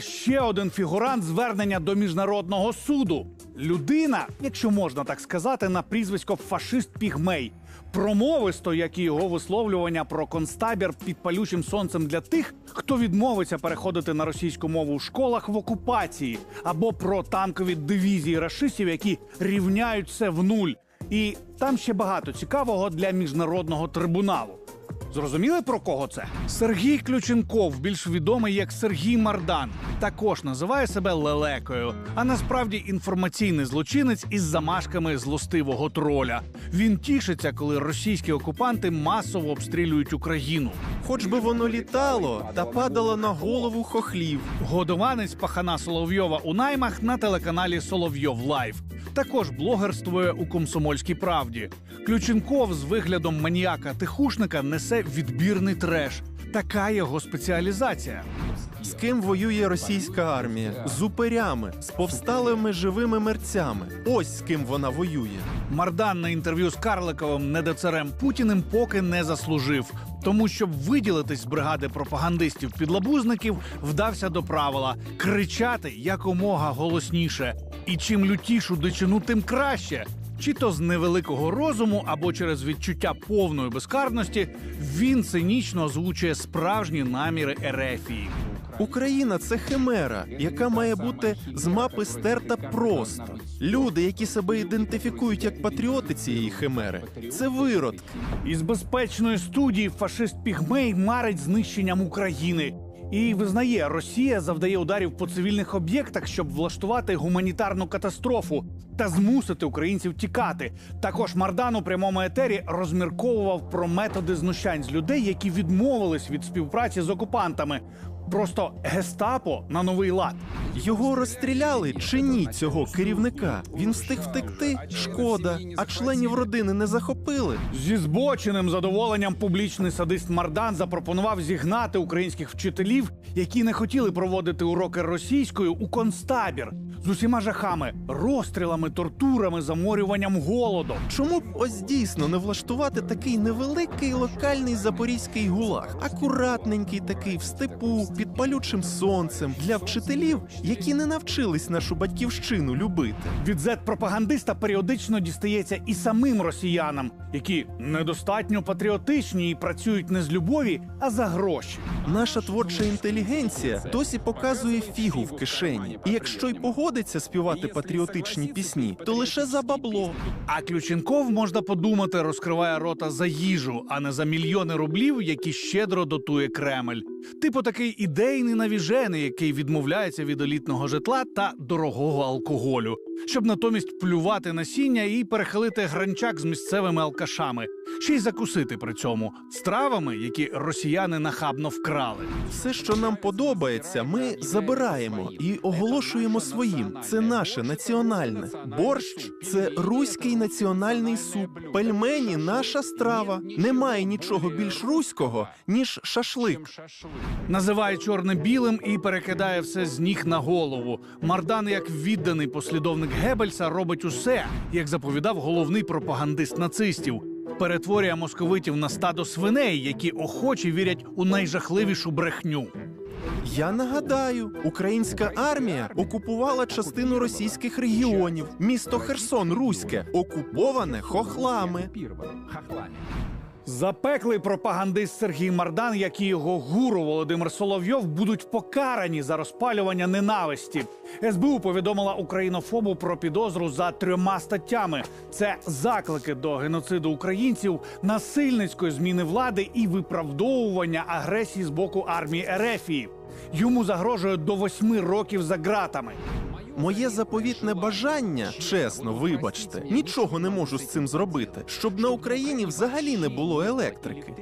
Ще один фігурант звернення до міжнародного суду. Людина, якщо можна так сказати, на прізвисько фашист Пігмей. Промовисто, як і його висловлювання про концтабір під палючим сонцем для тих, хто відмовиться переходити на російську мову у школах в окупації, або про танкові дивізії рашистів, які рівняють все в нуль. І там ще багато цікавого для міжнародного трибуналу. Зрозуміли про кого це? Сергій Ключенков, більш відомий як Сергій Мардан, також називає себе лелекою, а насправді інформаційний злочинець із замашками злостивого троля. Він тішиться, коли російські окупанти масово обстрілюють Україну. Хоч би воно літало та падало на голову хохлів. Годованець пахана Соловйова у наймах на телеканалі Соловйов Лайв. Також блогерствує у комсомольській правді. Ключенков з виглядом маніяка-тихушника несе відбірний треш. Така його спеціалізація. З ким воює російська армія? З упирями, з повсталими живими мерцями. Ось з ким вона воює. Мардан на інтерв'ю з Карликовим недоцарем Путіним поки не заслужив, тому щоб виділитись з бригади пропагандистів-підлабузників, вдався до правила кричати якомога голосніше. І чим лютішу дичину, тим краще. Чи то з невеликого розуму, або через відчуття повної безкарності, він цинічно озвучує справжні наміри Ерефії. Україна це химера, яка має бути з мапи стерта просто. Люди, які себе ідентифікують як патріоти цієї химери, це виродки. Із безпечної студії фашист Пігмей марить знищенням України. І визнає, Росія завдає ударів по цивільних об'єктах, щоб влаштувати гуманітарну катастрофу та змусити українців тікати. Також Мардан у прямому етері розмірковував про методи знущань з людей, які відмовились від співпраці з окупантами. Просто гестапо на новий лад. Його розстріляли чи ні цього керівника? Він встиг втекти? Шкода. А членів родини не захопили. Зі збоченим задоволенням публічний садист Мардан запропонував зігнати українських вчителів, які не хотіли проводити уроки російською у концтабір з усіма жахами, розстрілами, тортурами, заморюванням голодом. Чому б ось дійсно не влаштувати такий невеликий локальний запорізький гулаг, акуратненький такий в степу, під палючим сонцем для вчителів, які не навчились нашу батьківщину любити? Від зет-пропагандиста періодично дістається і самим росіянам, які недостатньо патріотичні і працюють не з любові, а за гроші. Наша творча інтелігенція досі показує фігу в кишені. І якщо й погодиться співати патріотичні пісні, то лише за бабло. А Ключенков, можна подумати, розкриває рота за їжу, а не за мільйони рублів, які щедро дотує Кремль. Типу такий ідейний навіжений, який відмовляється від елітного житла та дорогого алкоголю, щоб натомість плювати насіння і перехилити гранчак з місцевими алкашами, ще й закусити при цьому стравами, які росіяни нахабно вкрали. Все, що нам подобається, ми забираємо і оголошуємо своїм. Це наше національне. Борщ це руський національний суп. Пельмені наша страва. Немає нічого більш руського, ніж шашлик. Називає чорне білим і перекидає все з ніг на голову. Мардан, як відданий послідовник Геббельса, робить усе, як заповідав головний пропагандист нацистів. Перетворює московитів на стадо свиней, які охоче вірять у найжахливішу брехню. Я нагадаю, українська армія окупувала частину російських регіонів. Місто Херсон, Руське, окуповане хохлами. Запеклий пропагандист Сергій Мардан, як і його гуру Володимир Соловйов, будуть покарані за розпалювання ненависті. СБУ повідомила українофобу про підозру за трьома статтями: це заклики до геноциду українців, насильницької зміни влади і виправдовування агресії з боку армії Ерефії. Йому загрожує до восьми років за ґратами. Моє заповітне бажання, чесно, вибачте, нічого не можу з цим зробити, щоб на Україні взагалі не було електрики.